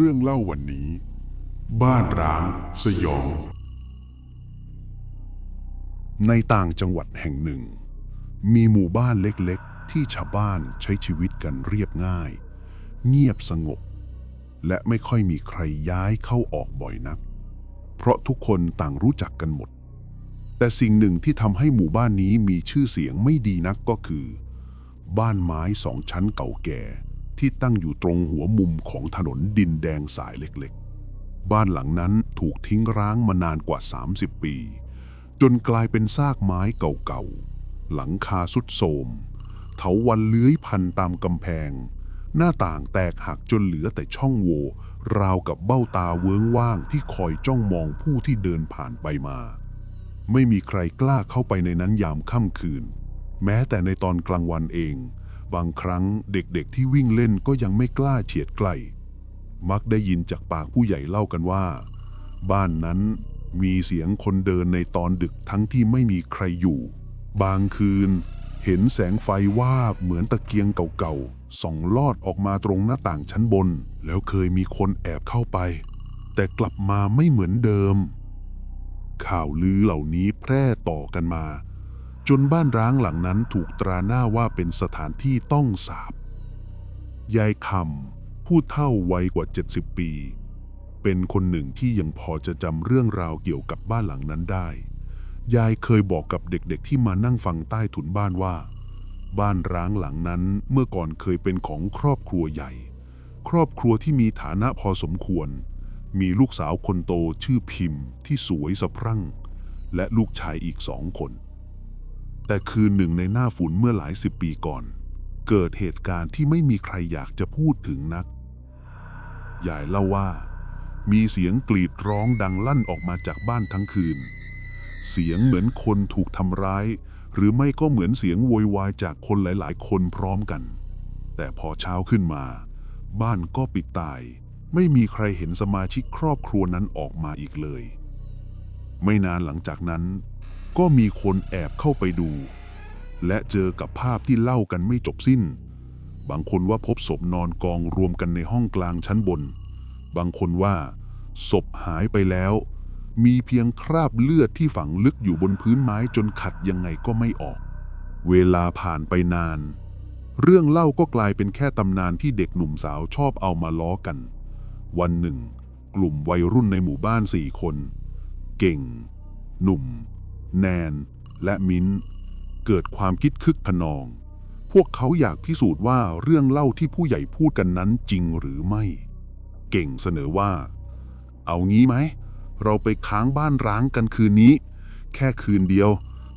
เรื่องเล่าวันนี้ บ้านร้างสยอง ในต่างจังหวัดแห่งหนึ่ง มีหมู่บ้านเล็กๆ ที่ชาวบ้านใช้ชีวิตกันเรียบง่าย เงียบสงบ และไม่ค่อยมีใครย้ายเข้าออกบ่อยนัก เพราะทุกคนต่างรู้จักกันหมด แต่สิ่งหนึ่งที่ทำให้หมู่บ้านนี้มีชื่อเสียงไม่ดีนักก็คือ บ้านไม้สองชั้นเก่าแก่ ที่ตั้งอยู่ตรงหัวมุมของถนนดินแดงสายเล็กๆ บ้านหลังนั้นถูกทิ้งร้างมานานกว่า 30 ปี จนกลายเป็นซากไม้เก่าๆ หลังคาสุดโทรมเถาวันเลื้อยพันตามกำแพง หน้าต่างแตกหักจนเหลือแต่ช่องโหว่ราวกับเบ้าตาเวิ้งว่างที่คอยจ้องมองผู้ที่เดินผ่านไปมา ไม่มีใครกล้าเข้าไปในนั้นยามค่ำคืน แม้แต่ในตอนกลางวันเอง บางครั้งเด็กๆที่วิ่งเล่นก็ยังไม่กล้าเฉียดใกล้ มักได้ยินจากปากผู้ใหญ่เล่ากันว่า บ้านนั้นมีเสียงคนเดินในตอนดึกทั้งที่ไม่มีใครอยู่ บางคืน เห็นแสงไฟวาบเหมือนตะเกียงเก่าๆส่องลอดออกมาตรงหน้าต่างชั้นบน แล้วเคยมีคนแอบเข้าไป แต่กลับมาไม่เหมือนเดิม ข่าวลือเหล่านี้แพร่ต่อกันมา จนบ้านร้างหลังนั้นถูกตราหน้าว่าเป็นสถานที่ต้องสาบ ยายคำผู้เฒ่าวัยกว่า 70 ปี เป็นคนหนึ่งที่ยังพอจะจำเรื่องราวเกี่ยวกับบ้านหลังนั้นได้ ยายเคยบอกกับเด็กๆที่มานั่งฟังใต้ถุนบ้านว่า บ้านร้างหลังนั้นเมื่อก่อนเคยเป็นของครอบครัวใหญ่ ครอบครัวที่มีฐานะพอสมควร มีลูกสาวคนโตชื่อพิมพ์ที่สวยสะพรั่ง และลูกชายอีกสองคน แต่คืนหนึ่งในหน้าฝุนเมื่อหลายสิบปีก่อน เกิดเหตุการณ์ที่ไม่มีใครอยากจะพูดถึงนัก ยายเล่าว่า มีเสียงกรีดร้องดังลั่นออกมาจากบ้านทั้งคืน เสียงเหมือนคนถูกทำร้าย หรือไม่ก็เหมือนเสียงโวยวายจากคนหลาย ๆ คนพร้อมกัน แต่พอเช้าขึ้นมา บ้านก็ปิดตาย ไม่มีใครเห็นสมาชิกครอบครัวนั้นออกมาอีกเลย ไม่นานหลังจากนั้น ก็มีคนแอบเข้าไปดู และเจอกับภาพที่เล่ากันไม่จบสิ้น บางคนว่าพบศพนอนกองรวมกันในห้องกลางชั้นบน บางคนว่า ศพหายไปแล้ว มีเพียงคราบเลือดที่ฝังลึกอยู่บนพื้นไม้จนขัดยังไงก็ไม่ออก เวลาผ่านไปนาน เรื่องเล่าก็กลายเป็นแค่ตำนานที่เด็กหนุ่มสาวชอบเอามาล้อกัน วันหนึ่ง กลุ่มวัยรุ่นในหมู่บ้านสี่คน เก่ง หนุ่ม แนน และมิ้น เกิดความคิดคึกขนอง พวกเขาอยากพิสูจน์ว่าเรื่องเล่าที่ผู้ใหญ่พูดกันนั้นจริงหรือไม่ เก่งเสนอว่า เอางี้ไหม เราไปค้างบ้านร้างกันคืนนี้ แค่คืนเดียว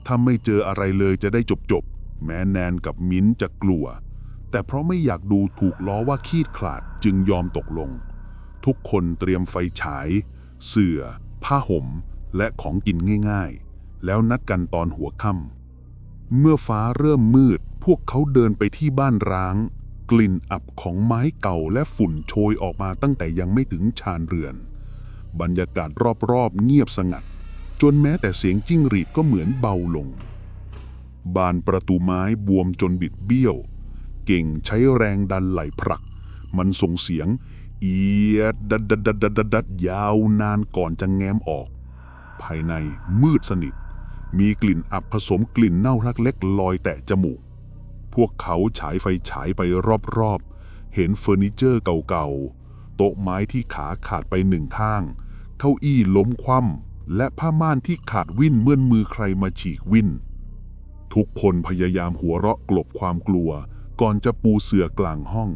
ถ้าไม่เจออะไรเลยจะได้จบจบ แม้แนนกับมิ้นจะกลัว แต่เพราะไม่อยากดูถูกล้อว่าคีดขลาดจึงยอมตกลง ทุกคนเตรียมไฟฉาย เสื่อ ผ้าห่ม และของกินง่าย ๆ แล้วนัดกันตอนหัวค่ำเมื่อฟ้าเริ่มมืด พวกเขาเดินไปที่บ้านร้าง กลิ่นอับของไม้เก่าและฝุ่นโชยออกมาตั้งแต่ยังไม่ถึงชานเรือน บรรยากาศรอบๆเงียบสงัด จนแม้แต่เสียงจิ้งหรีดก็เหมือนเบาลง บานประตูไม้บวมจนบิดเบี้ยว เก่งใช้แรงดันไหลผลัก มันส่งเสียงเอียดดัดดัดดัดดัดดัดดัดยาวนานก่อนจะแง้มออก ภายในมืดสนิท มีกลิ่นอับผสมกลิ่นเน่ารักเล็กลอยแตะจมูก พวกเขาฉายไฟฉายไปรอบๆ เห็นเฟอร์นิเจอร์เก่าๆ โต๊ะไม้ที่ขาขาดไปหนึ่งข้าง เก้าอี้ล้มคว่ำและผ้าม่านที่ขาดวิ่นเมื่อนมือใครมาฉีกวิ่น ทุกคนพยายามหัวเราะกลบความกลัว ก่อนจะปูเสื่อกลางห้อง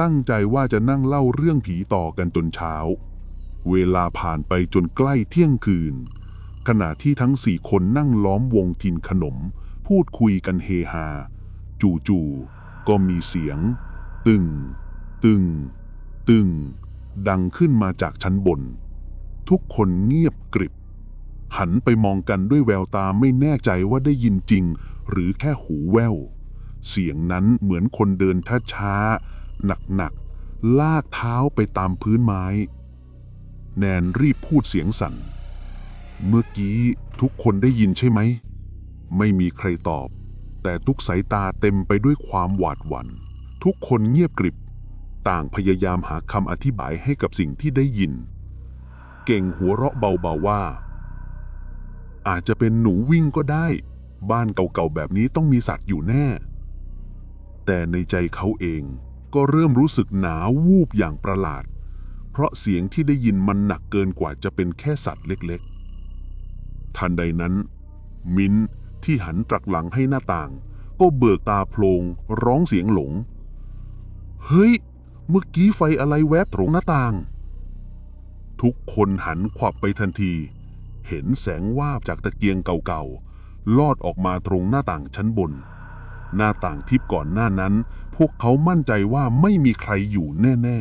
ตั้งใจว่าจะนั่งเล่าเรื่องผีต่อกันจนเช้า เวลาผ่านไปจนใกล้เที่ยงคืน ขณะที่ทั้งสี่คนนั่งล้อมวงกินขนม พูดคุยกันเฮฮา จู่ๆก็มีเสียง ตึง ตึง ตึง ดังขึ้นมาจากชั้นบน ทุกคนเงียบกริบ หันไปมองกันด้วยแววตาไม่แน่ใจว่าได้ยินจริง หรือแค่หูแว่วเสียงนั้นเหมือนคนเดินช้าๆหนักๆลากเท้าไปตามพื้นไม้ แนนรีบพูดเสียงสั่น เมื่อกี้ทุกคนได้ยินใช่ไหม ไม่มีใครตอบ แต่ทุกสายตาเต็มไปด้วยความหวาดหวัน่น ทุกคนเงียบกริบ ต่างพยายามหาคำอธิบายให้กับสิ่งที่ได้ยิน เก่งหัวเราะเบาๆว่า อาจจะเป็นหนูวิ่งก็ได้ บ้านเก่าๆแบบนี้ต้องมีสัตว์อยู่แน่ แต่ในใจเขาเองก็เริ่มรู้สึกหนาววูบอย่างประหลาด เพราะเสียงที่ได้ยินมันหนักเกินกว่าจะเป็นแค่สัตว์เล็กๆ ทันใดนั้น มิ้นที่หันตรักหลังให้หน้าต่าง ก็เบิกตาโพลงร้องเสียงหลง เฮ้ย เมื่อกี้ไฟอะไรแวบตรงหน้าต่าง ทุกคนหันขวับไปทันที เห็นแสงวาบจากตะเกียงเก่าๆ ลอดออกมาตรงหน้าต่างชั้นบน หน้าต่างทิพก่อนหน้านั้น พวกเขามั่นใจว่าไม่มีใครอยู่แน่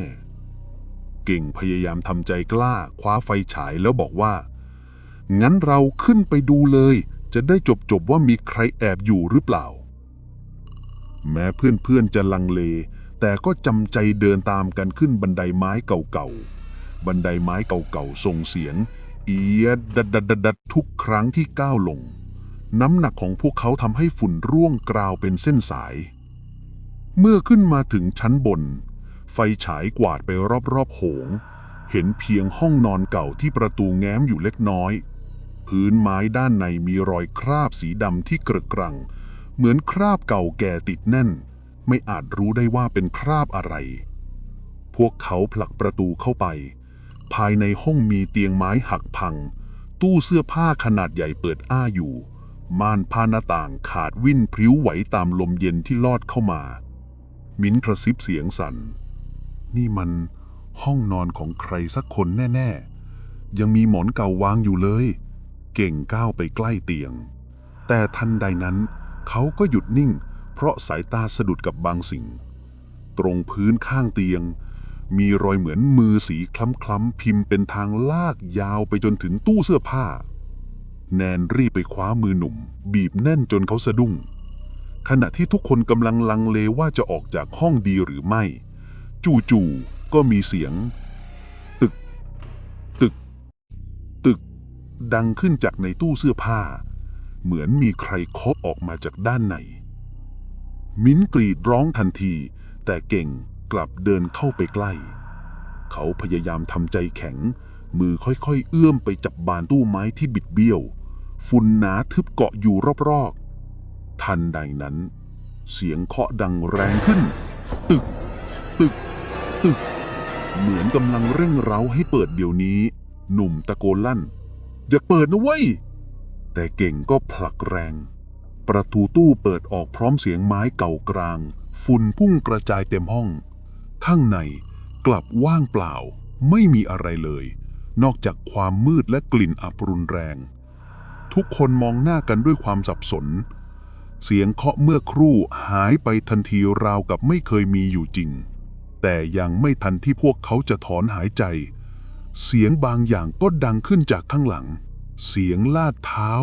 ๆ เก่งพยายามทำใจกล้าคว้าไฟฉายแล้วบอกว่า งั้นเราขึ้นไปดูเลย จะได้จบๆว่ามีใครแอบอยู่หรือเปล่า แม้เพื่อนๆจะลังเล แต่ก็จำใจเดินตามกันขึ้นบันไดไม้เก่าๆ บันไดไม้เก่าๆส่งเสียง เอียดดัดดัดดัดดัดทุกครั้งที่ก้าวลง น้ำหนักของพวกเขาทำให้ฝุ่นร่วงกราวเป็นเส้นสาย เมื่อขึ้นมาถึงชั้นบน ไฟฉายกวาดไปรอบๆโหงเห็นเพียงห้องนอนเก่าที่ประตูแง้มอยู่เล็กน้อย พื้นไม้ด้านในมีรอยคราบสีดำที่เกระกรัง เหมือนคราบเก่าแก่ติดแน่น ไม่อาจรู้ได้ว่าเป็นคราบอะไร พวกเขาผลักประตูเข้าไป ภายในห้องมีเตียงไม้หักพัง ตู้เสื้อผ้าขนาดใหญ่เปิดอ้าอยู่ ม่านผ้าหน้าต่างขาดวิ่นพริ้วไหวตามลมเย็นที่ลอดเข้ามา มิ้นท์กระซิบเสียงสัน่น นี่มันห้องนอนของใครสักคนแน่ ๆ ยังมีหมอนเก่าวางอยู่เลย เก่งก้าวไปใกล้เตียง แต่ทันใดนั้น เขาก็หยุดนิ่ง เพราะสายตาสะดุดกับบางสิ่ง ตรงพื้นข้างเตียง มีรอยเหมือนมือสีคล้ำๆพิมพ์เป็นทางลากยาวไปจนถึงตู้เสื้อผ้า แนนรีบไปคว้ามือหนุ่ม บีบแน่นจนเขาสะดุ้ง ขณะที่ทุกคนกำลังลังเลว่าจะออกจากห้องดีหรือไม่ จู่ๆก็มีเสียง ดังขึ้นจากในตู้เสื้อผ้า เหมือนมีใครเคาะออกมาจากด้านใน มิ้นกรีดร้องทันที แต่เก่งกลับเดินเข้าไปใกล้ เขาพยายามทำใจแข็ง มือค่อยๆ เอื้อมไปจับบานตู้ไม้ที่บิดเบี้ยว ฝุ่นหนาทึบเกาะอยู่รอบๆ ทันใดนั้น เสียงเคาะดังแรงขึ้น ตึก ตึก ตึก เหมือนกำลังเร่งเร้าให้เปิดเดี๋ยวนี้ หนุ่มตะโกนลั่น อย่าเปิดนะเว้ย แต่เก่งก็ผลักแรง ประตูตู้เปิดออกพร้อมเสียงไม้เก่ากลาง ฝุ่นพุ่งกระจายเต็มห้อง ข้างในกลับว่างเปล่า ไม่มีอะไรเลย นอกจากความมืดและกลิ่นอับรุนแรง ทุกคนมองหน้ากันด้วยความสับสน เสียงเคาะเมื่อครู่หายไปทันทีราวกับไม่เคยมีอยู่จริง แต่ยังไม่ทันที่พวกเขาจะถอนหายใจ เสียงบางอย่างก็ดังขึ้นจากข้างหลัง เสียงลาดเท้า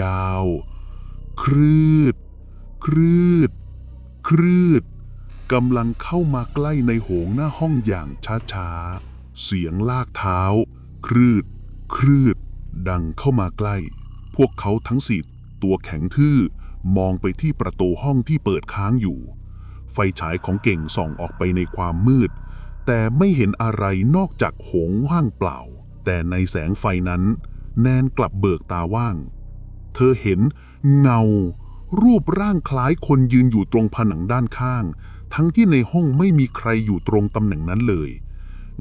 ยาวๆ ครืด ครืด ครืดกำลังเข้ามาใกล้ในโหงหน้าห้องอย่างช้าๆ เสียงลากเท้า ครืด ครืด ดังเข้ามาใกล้ พวกเขาทั้งสี่ตัวแข็งทื่อมองไปที่ประตูห้องที่เปิดค้างอยู่ ไฟฉายของเก่งส่องออกไปในความมืด แต่ไม่เห็นอะไรนอกจากโหงว่างเปล่า แต่ในแสงไฟนั้น แนนกลับเบิกตาว่าง เธอเห็นเงา รูปร่างคล้ายคนยืนอยู่ตรงผนังด้านข้าง ทั้งที่ในห้องไม่มีใครอยู่ตรงตำแหน่งนั้นเลย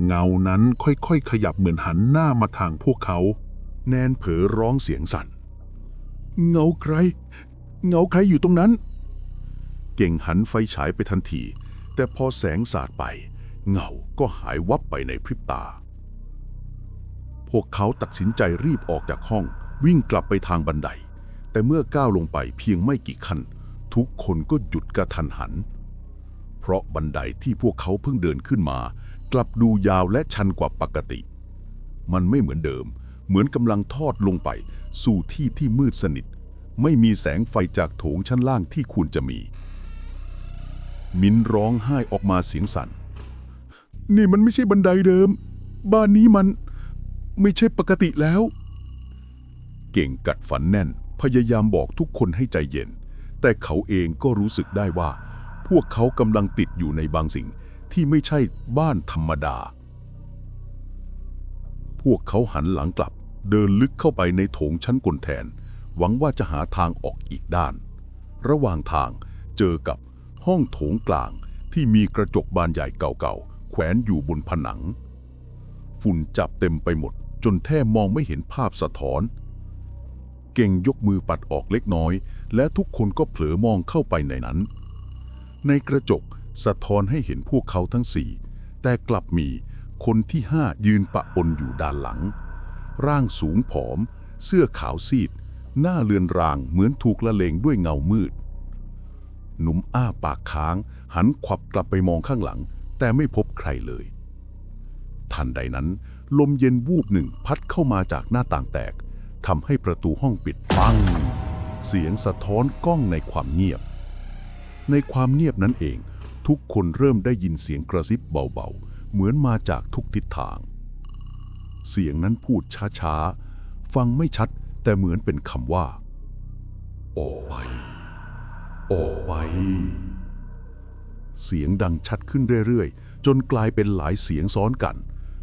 เงานั้นค่อยๆขยับเหมือนหันหน้ามาทางพวกเขา แนนเผลอร้องเสียงสั่น เงาใคร เงาใครอยู่ตรงนั้น เก่งหันไฟฉายไปทันที แต่พอแสงสาดไป เงาก็หายวับไปในพริบตา พวกเขาตัดสินใจรีบออกจากห้อง วิ่งกลับไปทางบันได แต่เมื่อก้าวลงไปเพียงไม่กี่ขั้น ทุกคนก็หยุดกระทันหัน เพราะบันไดที่พวกเขาเพิ่งเดินขึ้นมา กลับดูยาวและชันกว่าปกติ มันไม่เหมือนเดิม เหมือนกำลังทอดลงไป สู่ที่ที่มืดสนิท ไม่มีแสงไฟจากโถงชั้นล่างที่ควรจะมี มิ้นร้องไห้ออกมาเสียงสั่น นี่มันไม่ใช่บันไดเดิม บ้านนี้มันไม่ใช่ปกติแล้ว เก่งกัดฝันแน่น พยายามบอกทุกคนให้ใจเย็น แต่เขาเองก็รู้สึกได้ว่า พวกเขากำลังติดอยู่ในบางสิ่งที่ไม่ใช่บ้านธรรมดา พวกเขาหันหลังกลับ เดินลึกเข้าไปในโถงชั้นกลแทน หวังว่าจะหาทางออกอีกด้าน ระหว่างทางเจอกับห้องโถงกลางที่มีกระจกบานใหญ่เก่าๆ แขวนอยู่บนผนัง ฝุ่นจับเต็มไปหมด จนแทบมองไม่เห็นภาพสะท้อน เก่งยกมือปัดออกเล็กน้อย และทุกคนก็เผลอมองเข้าไปในนั้น ในกระจกสะท้อนให้เห็นพวกเขาทั้งสี่ แต่กลับมีคนที่ห้ายืนปะปนอยู่ด้านหลัง ร่างสูงผอม เสื้อขาวซีด หน้าเลือนรางเหมือนถูกละเลงด้วยเงามืด หนุ่มอ้าปากค้าง หันขวับกลับไปมองข้างหลัง แต่ไม่พบใครเลย ทันใดนั้น ลมเย็นวูบหนึ่งพัดเข้ามาจากหน้าต่างแตกทำให้ประตูห้องปิดปัง เสียงสะท้อนก้องในความเงียบ ในความเงียบนั้นเอง ทุกคนเริ่มได้ยินเสียงกระซิบเบาๆ เหมือนมาจากทุกทิศทาง เสียงนั้นพูดช้าๆ ฟังไม่ชัดแต่เหมือนเป็นคำว่าออกไปออกไป เสียงดังชัดขึ้นเรื่อยๆ จนกลายเป็นหลายเสียงซ้อนกัน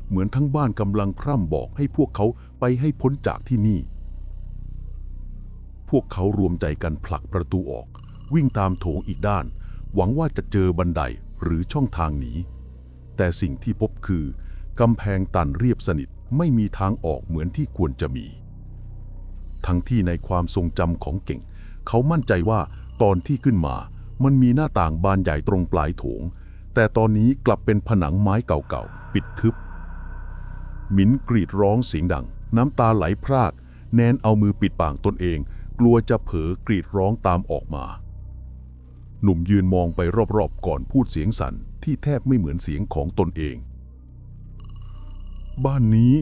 เหมือนทั้งบ้านกำลังพร่ำบอกให้พวกเขาไปให้พ้นจากที่นี่ พวกเขารวมใจกันผลักประตูออก วิ่งตามโถงอีกด้าน หวังว่าจะเจอบันไดหรือช่องทางหนีแต่สิ่งที่พบคือกำแพงตันเรียบสนิทไม่มีทางออกเหมือนที่ควรจะมี ทั้งที่ในความทรงจำของเก่ง เขามั่นใจว่าตอนที่ขึ้นมา มันมีหน้าต่างบานใหญ่ตรงปลายโถง แต่ตอนนี้กลับเป็นผนังไม้เก่าๆ ปิดทึบ มินกรีดร้องเสียงดัง น้ำตาไหลพราก แนนเอามือปิดปากตนเอง กลัวจะเผลอกรีดร้องตามออกมา หนุ่มยืนมองไปรอบๆ ก่อนพูดเสียงสั่นที่แทบไม่เหมือนเสียงของตนเอง บ้านนี้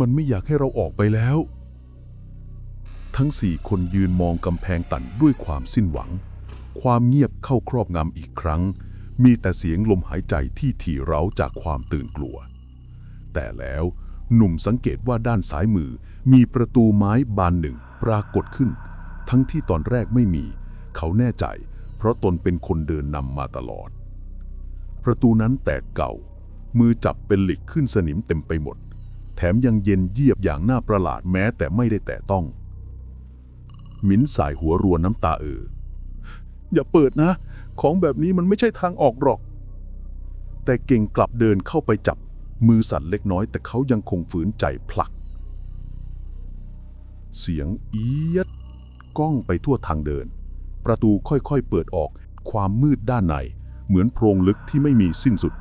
มันไม่อยากให้เราออกไปแล้ว ทั้งสี่คนยืนมองกำแพงตันด้วยความสิ้นหวัง ความเงียบเข้าครอบงำอีกครั้ง มีแต่เสียงลมหายใจที่ถี่เร้าจากความตื่นกลัว แต่แล้วหนุ่มสังเกตว่าด้านซ้ายมือมีประตูไม้บานหนึ่งปรากฏขึ้น ทั้งที่ตอนแรกไม่มี เขาแน่ใจ เพราะตนเป็นคนเดินนำมาตลอด ประตูนั้นแตกเก่า มือจับเป็นหล็กขึ้นสนิมเต็มไปหมด แถมยังเย็นเยียบอย่างน่าประหลาดแม้แต่ไม่ได้แตะต้อง มิ้นสายหัวรัวน้ำตาเออ อย่าเปิดนะ ของแบบนี้มันไม่ใช่ทางออกหรอก แต่เก่งกลับเดินเข้าไปจับ มือสั่นเล็กน้อย แต่เขายังคงฝืนใจผลัก เสียงเอียดก้องไปทั่วทางเดิน ประตูค่อยๆเปิดออก ความมืดด้านใน เหมือนโพรงลึกที่ไม่มีสิ้นสุด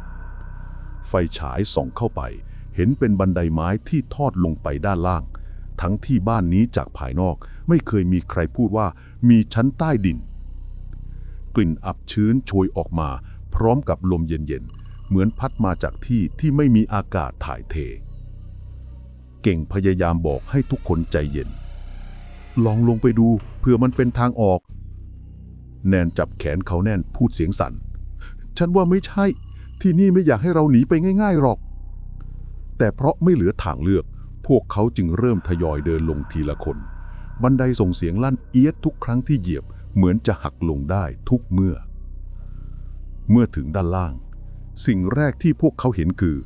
ไฟฉายส่องเข้าไป เห็นเป็นบันไดไม้ที่ทอดลงไปด้านล่าง ทั้งที่บ้านนี้จากภายนอกไม่เคยมีใครพูดว่ามีชั้นใต้ดิน กลิ่นอับชื้นโชยออกมา พร้อมกับลมเย็นๆ เหมือนพัดมาจากที่ที่ไม่มีอากาศถ่ายเท เก่งพยายามบอกให้ทุกคนใจเย็น ลองลงไปดูเผื่อมันเป็นทางออก แนนจับแขนเขาแน่นพูดเสียงสั่น ฉันว่าไม่ใช่ ที่นี่ไม่อยากให้เราหนีไปง่ายๆหรอก แต่เพราะไม่เหลือทางเลือก พวกเขาจึงเริ่มทยอยเดินลงทีละคน บันไดส่งเสียงลั่นเอียดทุกครั้งที่เหยียบ เหมือนจะหักลงได้ทุกเมื่อ เมื่อถึงด้านล่าง สิ่งแรกที่พวกเขาเห็นคือ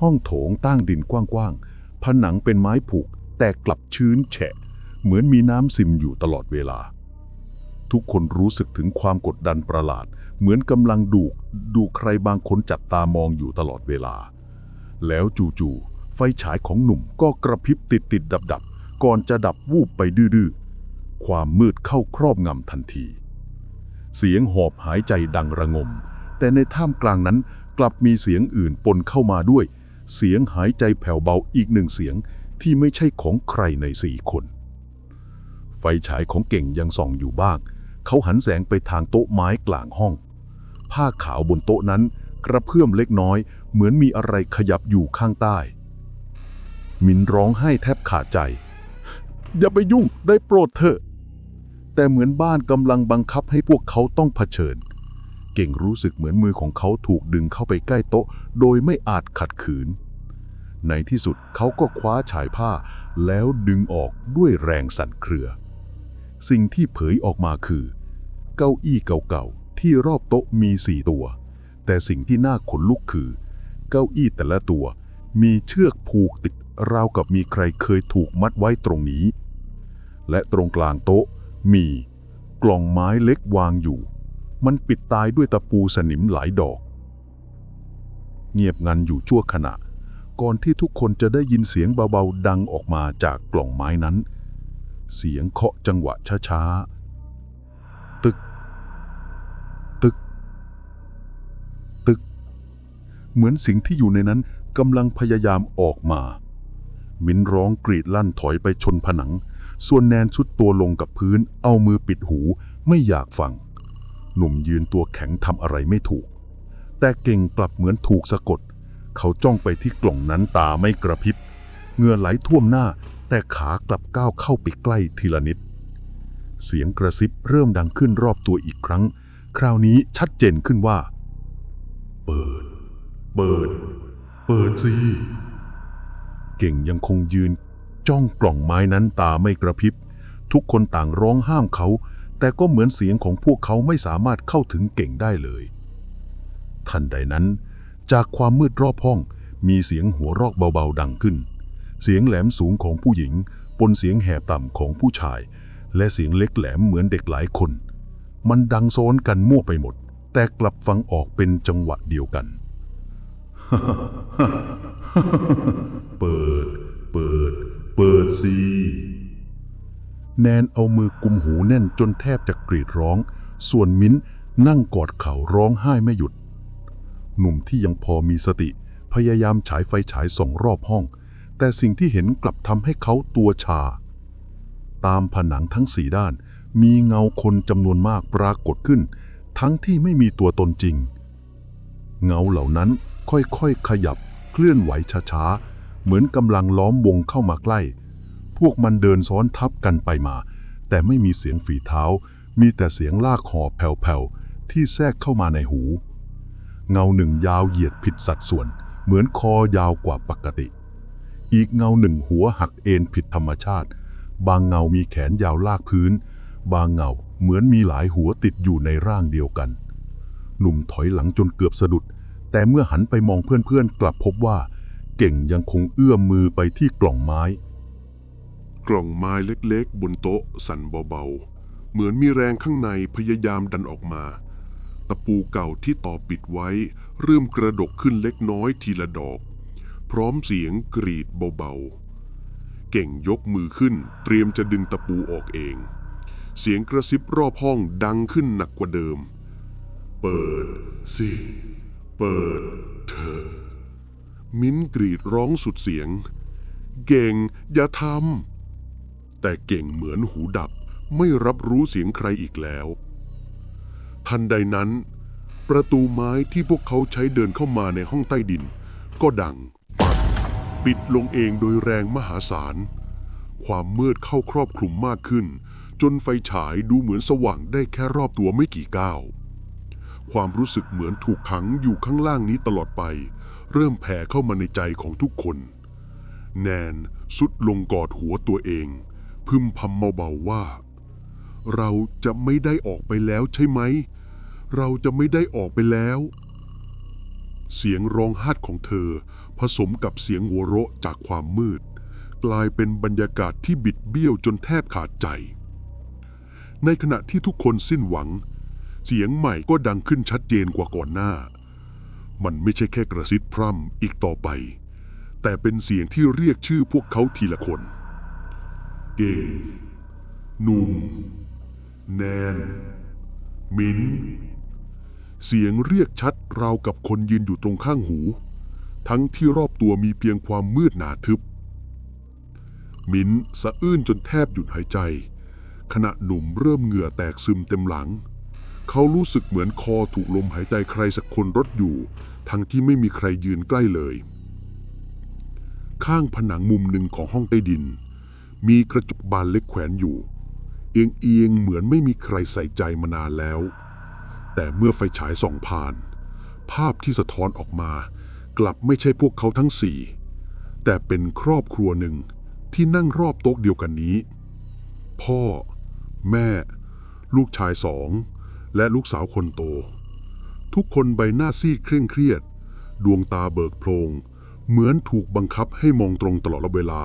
ห้องโถงตั้งดินกว้างๆ ผนังเป็นไม้ผูกแต่กลับชื้นแฉะ เหมือนมีน้ำซึมอยู่ตลอดเวลา ทุกคนรู้สึกถึงความกดดันประหลาด เหมือนกำลังดูดูใครบางคนจับตามองอยู่ตลอดเวลา แล้วจู่ๆไฟฉายของหนุ่มก็กระพริบติดติดดับดับก่อนจะดับวูบไปดื้อๆ ความมืดเข้าครอบงำทันที เสียงหอบหายใจดังระงม แต่ในท่ามกลางนั้นกลับมีเสียงอื่นปนเข้ามาด้วย เสียงหายใจแผ่วเบาอีกหนึ่งเสียงที่ไม่ใช่ของใครในสี่คน ไฟฉายของเก่งยังส่องอยู่บ้าง เขาหันแสงไปทางโต๊ะไม้กลางห้อง ผ้าขาวบนโต๊ะนั้นกระเพื่อมเล็กน้อย เหมือนมีอะไรขยับอยู่ข้างใต้ มินร้องไห้แทบขาดใจ อย่าไปยุ่งได้โปรดเถอะ แต่เหมือนบ้านกำลังบังคับให้พวกเขาต้องเผชิญ เก่งรู้สึกเหมือนมือของเขาถูกดึงเข้าไปใกล้โต๊ะ โดยไม่อาจขัดขืน ในที่สุดเขาก็คว้าฉายผ้า แล้วดึงออกด้วยแรงสั่นเครือ สิ่งที่เผยออกมาคือ เก้าอี้เก่าๆที่รอบโต๊ะมีสี่ตัว แต่สิ่งที่น่าขนลุกคือ เก้าอี้แต่ละตัว มีเชือกผูกติดราวกับมีใครเคยถูกมัดไว้ตรงนี้ และตรงกลางโต๊ะ มี กล่องไม้เล็กวางอยู่ มันปิดตายด้วยตะปูสนิมหลายดอก เงียบงันอยู่ชั่วขณะ ก่อนที่ทุกคนจะได้ยินเสียงเบาๆดังออกมาจากกล่องไม้นั้น เสียงเคาะจังหวะช้าๆ ตึก ตึก ตึก เหมือนสิ่งที่อยู่ในนั้นกำลังพยายามออกมา มิ้นร้องกรีดลั่นถอยไปชนผนัง ส่วนแนนชุดตัวลงกับพื้น เอามือปิดหูไม่อยากฟัง หนุ่มยืนตัวแข็งทำอะไรไม่ถูก แต่เก่งกลับเหมือนถูกสะกด เขาจ้องไปที่กล่องนั้นตาไม่กระพริบเหงื่อไหลท่วมหน้า แต่ขากลับก้าวเข้าไปใกล้ทีละนิด เสียงกระซิบเริ่มดังขึ้นรอบตัวอีกครั้ง คราวนี้ชัดเจนขึ้นว่า เปิด เปิด เปิดสิเก่งยังคงยืน จ้องกล่องไม้นั้นตาไม่กระพริบ ทุกคนต่างร้องห้ามเขา แต่ก็เหมือนเสียงของพวกเขาไม่สามารถเข้าถึงเก่งได้เลย ทันใดนั้น จากความมืดรอบห้องมีเสียงหัวเรอกเบาๆดังขึ้น เสียงแหลมสูงของผู้หญิงปนเสียงแหบต่ำของผู้ชาย และเสียงเล็กแหลมเหมือนเด็กหลายคน มันดังโซนกันมั่วไปหมด แต่กลับฟังออกเป็นจังหวะเดียวกัน เปิด เปิด เปิดสิแนนเอามือกุมหูแน่นจนแทบจะกรีดร้อง ส่วนมิ้นนั่งกอดเข่าร้องไห้ไม่หยุด หนุ่มที่ยังพอมีสติ พยายามฉายไฟฉายส่องรอบห้อง แต่สิ่งที่เห็นกลับทำให้เขาตัวชา ตามผนังทั้งสี่ด้าน มีเงาคนจำนวนมากปรากฏขึ้น ทั้งที่ไม่มีตัวตนจริง เงาเหล่านั้นค่อยๆขยับเคลื่อนไหวช้าๆ เหมือนกำลังล้อมวงเข้ามาใกล้ พวกมันเดินซ้อนทับกันไปมา แต่ไม่มีเสียงฝีเท้า มีแต่เสียงลากหอแผ่วๆ ที่แทรกเข้ามาในหู เงาหนึ่งยาวเหยียดผิดสัดส่วน เหมือนคอยาวกว่าปกติ อีกเงาหนึ่งหัวหักเอ็นผิดธรรมชาติ บางเงามีแขนยาวลากพื้น บางเงาเหมือนมีหลายหัวติดอยู่ในร่างเดียวกัน หนุ่มถอยหลังจนเกือบสะดุด แต่เมื่อหันไปมองเพื่อนๆ กลับพบว่า เก่งยังคงเอื้อมมือไปที่กล่องไม้ กล่องไม้เล็กๆ บนโต๊ะ สั่นเบาๆ เหมือนมีแรงข้างในพยายามดันออกมา ตะปูเก่าที่ต่อปิดไว้ เริ่มกระดกขึ้นเล็กน้อยทีละดอก พร้อมเสียงกรีดเบาๆ เก่งยกมือขึ้น เตรียมจะดึงตะปูออกเอง เสียงกระซิบรอบห้องดังขึ้นหนักกว่าเดิม เปิดสิ เปิดเถอะ มิ้นกรีดร้องสุดเสียง เก่งอย่าทำแต่เก่งเหมือนหูดับไม่รับรู้เสียงใครอีกแล้ว ทันใดนั้น ประตูไม้ที่พวกเขาใช้เดินเข้ามาในห้องใต้ดิน ก็ดังปัดปิดลงเองโดยแรงมหาศาล ความมืดเข้าครอบคลุมมากขึ้น จนไฟฉายดูเหมือนสว่างได้แค่รอบตัวไม่กี่ก้าวความรู้สึกเหมือนถูกขังอยู่ข้างล่างนี้ตลอดไป เริ่มแผ่เข้ามาในใจของทุกคน แนนสุดลงกอดหัวตัวเอง พึมพำเบาๆว่า เราจะไม่ได้ออกไปแล้วใช่ไหม เราจะไม่ได้ออกไปแล้ว เสียงร้องไห้ของเธอ ผสมกับเสียงหัวเราะจากความมืด กลายเป็นบรรยากาศที่บิดเบี้ยวจนแทบขาดใจ ในขณะที่ทุกคนสิ้นหวัง เสียงใหม่ก็ดังขึ้นชัดเจนกว่าก่อนหน้า มันไม่ใช่แค่กระซิบพร่ำอีกต่อไป แต่เป็นเสียงที่เรียกชื่อพวกเขาทีละคน เก่งหนุ่ม แนน มิน เสียงเรียกชัดราวกับคนยืนอยู่ตรงข้างหู ทั้งที่รอบตัวมีเพียงความมืดหนาทึบ มินสะอื้นจนแทบหยุดหายใจ ขณะหนุ่มเริ่มเหงื่อแตกซึมเต็มหลัง เขารู้สึกเหมือนคอถูกลมหายใจใครสักคนรดอยู่ ทั้งที่ไม่มีใครยืนใกล้เลย ข้างผนังมุมหนึ่งของห้องใต้ดิน มีกระจกบานเล็กแขวนอยู่ เอียงเอียงๆเหมือนไม่มีใครใส่ใจมานานแล้ว แต่เมื่อไฟฉายส่องผ่าน ภาพที่สะท้อนออกมา กลับไม่ใช่พวกเขาทั้งสี่ แต่เป็นครอบครัวหนึ่งที่นั่งรอบโต๊ะเดียวกันนี้ พ่อ แม่ ลูกชายสอง และลูกสาวคนโต ทุกคนใบหน้าซีดเคร่งเครียด ดวงตาเบิกโพลงเหมือนถูกบังคับให้มองตรงตลอดเวลา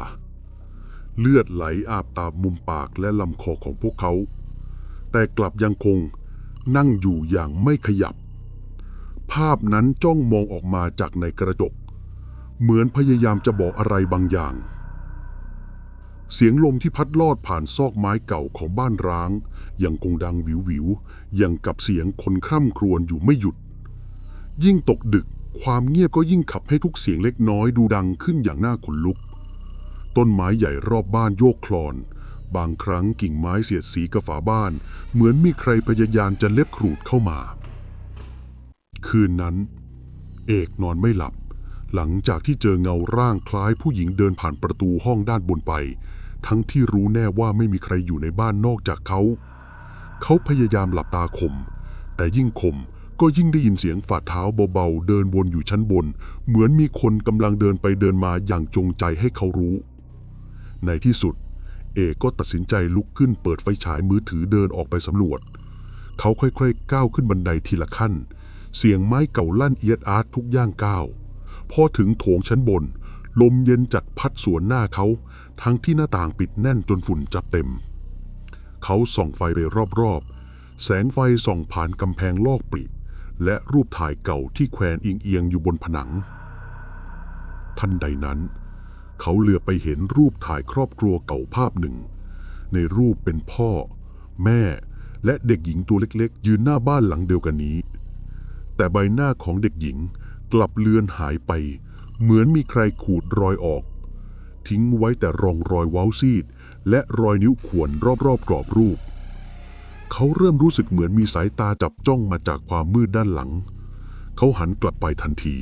เลือดไหลอาบตามมุมปากและลำคอของพวกเขา แต่กลับยังคงนั่งอยู่อย่างไม่ขยับ ภาพนั้นจ้องมองออกมาจากในกระจก เหมือนพยายามจะบอกอะไรบางอย่าง เสียงลมที่พัดลอดผ่านซอกไม้เก่าของบ้านร้าง ยังคงดังวิววิวอย่างกับเสียงคนคร่ำครวญอยู่ไม่หยุด ยิ่งตกดึกความเงียบก็ยิ่งขับให้ทุกเสียงเล็กน้อยดูดังขึ้นอย่างน่าขนลุก ต้นไม้ใหญ่รอบบ้านโยกคลอน บางครั้งกิ่งไม้เสียดสีกับฝาบ้าน เหมือนมีใครพยายามจะเล็บขรูดเข้ามา คืนนั้น เอกนอนไม่หลับ หลังจากที่เจอเงาร่างคล้ายผู้หญิงเดินผ่านประตูห้องด้านบนไป ทั้งที่รู้แน่ว่าไม่มีใครอยู่ในบ้านนอกจากเขา เขาพยายามหลับตาข่มแต่ยิ่งข่มก็ยิ่งได้ยินเสียงฝ่าเท้าเบาๆ เดินวนอยู่ชั้นบน เหมือนมีคนกำลังเดินไปเดินมาอย่างจงใจให้เขารู้ ในที่สุด เอกก็ตัดสินใจลุกขึ้นเปิดไฟฉายมือถือเดินออกไปสำรวจ เขาค่อยๆ ก้าวขึ้นบันไดทีละขั้น เสียงไม้เก่าลั่นเอียดอาร์ตทุกย่างก้าว พอถึงโถงชั้นบน ลมเย็นจัดพัดสวนหน้าเขา ทั้งที่หน้าต่างปิดแน่นจนฝุ่นจับเต็ม เขาส่องไฟไปรอบๆ แสงไฟส่องผ่านกำแพงลอกปริและรูปถ่ายเก่าที่แขวนเอียงๆอยู่บนผนัง ทันใดนั้น เขาเหลือไปเห็นรูปถ่ายครอบครัวเก่าภาพหนึ่ง ในรูปเป็นพ่อ แม่ และเด็กหญิงตัวเล็กๆ ยืนหน้าบ้านหลังเดียวกันนี้ แต่ใบหน้าของเด็กหญิงกลับเลือนหายไป เหมือนมีใครขูดรอยออก ทิ้งไว้แต่รองรอยเว้าซีด และรอยนิ้วข่วนรอบๆกรอบรูป เขาเริ่มรู้สึกเหมือนมีสายตาจับจ้องมาจากความมืดด้านหลัง เขาหันกลับไปทันที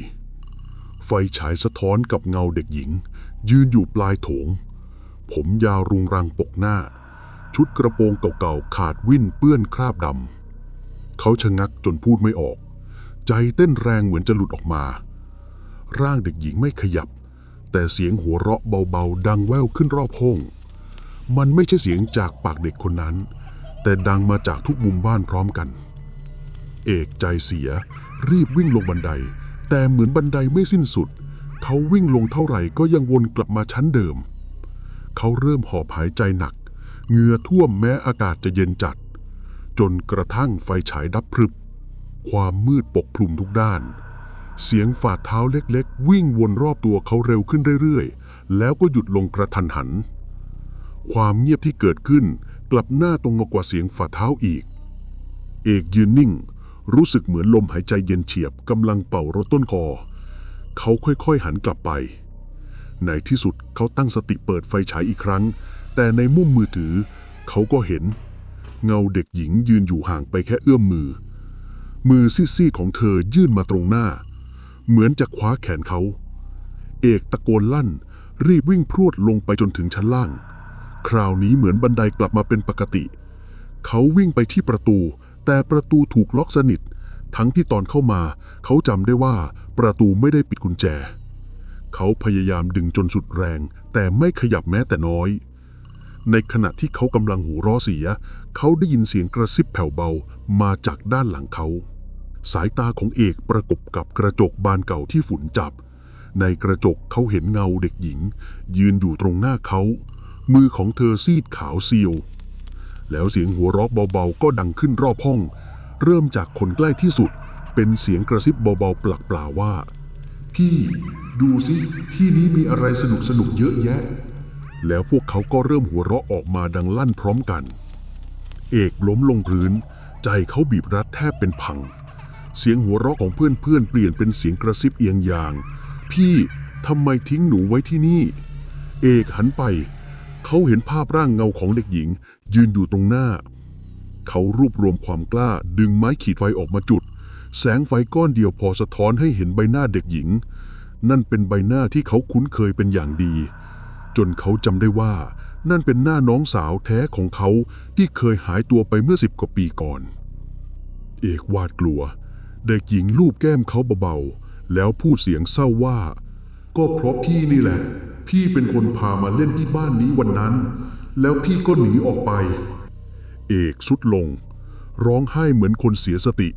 ไฟฉายสะท้อนกับเงาเด็กหญิง ยืนอยู่ปลายโถง ผมยาวรุงรังปกหน้า ชุดกระโปรงเก่าๆขาดวิ่นเปื้อนคราบดำเขาชะงักจนพูดไม่ออก ใจเต้นแรงเหมือนจะหลุดออกมาร่างเด็กหญิงไม่ขยับ แต่เสียงหัวเราะเบาๆ ดังแว่วขึ้นรอบห้อง มันไม่ใช่เสียงจากปากเด็กคนนั้น แต่ดังมาจากทุกมุมบ้านพร้อมกัน เอกใจเสีย รีบวิ่งลงบันได แต่เหมือนบันไดไม่สิ้นสุด เขาวิ่งลงเท่าไหร่ก็ยังวนกลับมาชั้นเดิม เขาเริ่มหอบหายใจหนัก เหงื่อท่วมแม้อากาศจะเย็นจัด จนกระทั่งไฟฉายดับพรึบ ความมืดปกคลุมทุกด้าน เสียงฝ่าเท้าเล็กๆ วิ่งวนรอบตัวเขาเร็วขึ้นเรื่อยๆ แล้วก็หยุดลงกระทันหัน ความเงียบที่เกิดขึ้นกลับหน้าตรงมากว่าเสียงฝ่าเท้าอีก เอกยืนนิ่ง รู้สึกเหมือนลมหายใจเย็นเฉียบกำลังเป่ารถต้นคอ เขาค่อยๆหันกลับไป ในที่สุดเขาตั้งสติเปิดไฟฉายอีกครั้ง แต่ในมุมมือถือ เขาก็เห็น เงาเด็กหญิงยืนอยู่ห่างไปแค่เอื้อมมือ มือซีดๆของเธอยื่นมาตรงหน้า เหมือนจะคว้าแขนเขา เอกตะโกนลั่น รีบวิ่งพรวดลงไปจนถึงชั้นล่าง คราวนี้เหมือนบันไดกลับมาเป็นปกติ เขาวิ่งไปที่ประตู แต่ประตูถูกล็อกสนิท ทั้งที่ตอนเข้ามา เขาจำได้ว่าประตูไม่ได้ปิดกุญแจ เขาพยายามดึงจนสุดแรง แต่ไม่ขยับแม้แต่น้อย ในขณะที่เขากำลังหูร้อเสีย เขาได้ยินเสียงกระซิบแผ่วเบามาจากด้านหลังเขา สายตาของเอกประกบกับกระจกบานเก่าที่ฝุ่นจับ ในกระจกเขาเห็นเงาเด็กหญิง ยืนอยู่ตรงหน้าเขา มือของเธอซีดขาวเซียว แล้วเสียงหัวเราะเบาๆ ก็ดังขึ้นรอบห้อง เริ่มจากคนใกล้ที่สุด เป็นเสียงกระซิบเบาๆปลักปลาว่า พี่ดูสิที่นี้มีอะไรสนุกสนุกๆเยอะแยะ แล้วพวกเขาก็เริ่มหัวเราะออกมาดังลั่นพร้อมกัน เอกล้มลงพื้น ใจเขาบีบรัดแทบเป็นพัง เสียงหัวเราะของเพื่อนๆเปลี่ยนเป็นเสียงกระซิบเอียงยาง พี่ทำไมทิ้งหนูไว้ที่นี่ เอกหันไป เขาเห็นภาพร่างเงาของเด็กหญิง ยืนอยู่ตรงหน้า เขารวบรวมความกล้าดึงไม้ขีดไฟออกมาจุด แสงไฟก้อนเดียวพอสะท้อนให้เห็นใบหน้าเด็กหญิง นั่นเป็นใบหน้าที่เขาคุ้นเคยเป็นอย่างดี จนเขาจำได้ว่า นั่นเป็นหน้าน้องสาวแท้ของเขาที่เคยหายตัวไปเมื่อสิบกว่าปีก่อน เอกวาดกลัว เด็กหญิงลูบแก้มเขาเบาๆ แล้วพูดเสียงเศร้าว่า ก็เพราะพี่นี่แหละ พี่เป็นคนพามาเล่นที่บ้านนี้วันนั้น แล้วพี่ก็หนีออกไป เอกสุดลง ร้องไห้เหมือนคนเสียสติ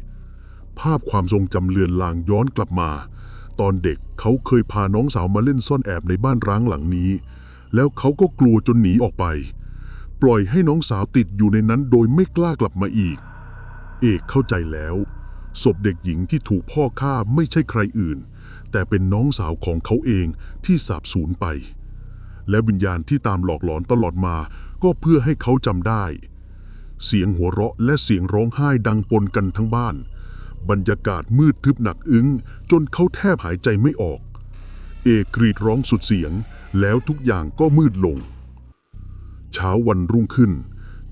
ภาพความทรงจำเลือนลางย้อนกลับมา ตอนเด็กเขาเคยพาน้องสาวมาเล่นซ่อนแอบในบ้านร้างหลังนี้ แล้วเขาก็กลัวจนหนีออกไป ปล่อยให้น้องสาวติดอยู่ในนั้นโดยไม่กล้ากลับมาอีก เอกเข้าใจแล้ว ศพเด็กหญิงที่ถูกพ่อฆ่าไม่ใช่ใครอื่น แต่เป็นน้องสาวของเขาเองที่สาบสูญไป และวิญญาณที่ตามหลอกหลอนตลอดมาก็เพื่อให้เขาจำได้ เสียงหัวเราะและเสียงร้องไห้ดังปนกันทั้งบ้าน บรรยากาศมืดทึบหนักอึ้ง จนเขาแทบหายใจไม่ออก เอกกรีดร้องสุดเสียง แล้วทุกอย่างก็มืดลง เช้าวันรุ่งขึ้น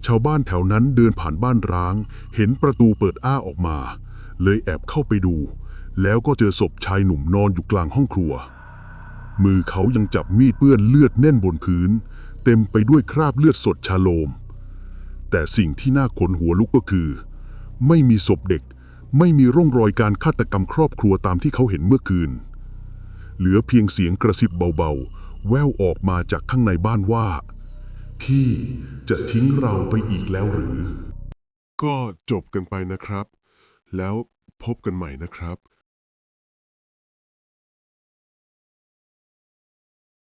ชาวบ้านแถวนั้นเดินผ่านบ้านร้าง เห็นประตูเปิดอ้าออกมา เลยแอบเข้าไปดู แล้วก็เจอศพชายหนุ่มนอนอยู่กลางห้องครัว มือเขายังจับมีดเปื้อนเลือดแน่นบนพื้น เต็มไปด้วยคราบเลือดสดชาโลม แต่สิ่งที่น่าขนหัวลุกก็คือ ไม่มีศพเด็ก ไม่มีร่องรอยการฆาตกรรมครอบครัวตามที่เขาเห็นเมื่อคืน เหลือเพียงเสียงกระซิบเบาๆ แววออกมาจากข้างในบ้านว่า พี่จะทิ้งเราไปอีกแล้วหรือก็จบกันไปนะครับ แล้วพบกันใหม่นะครับ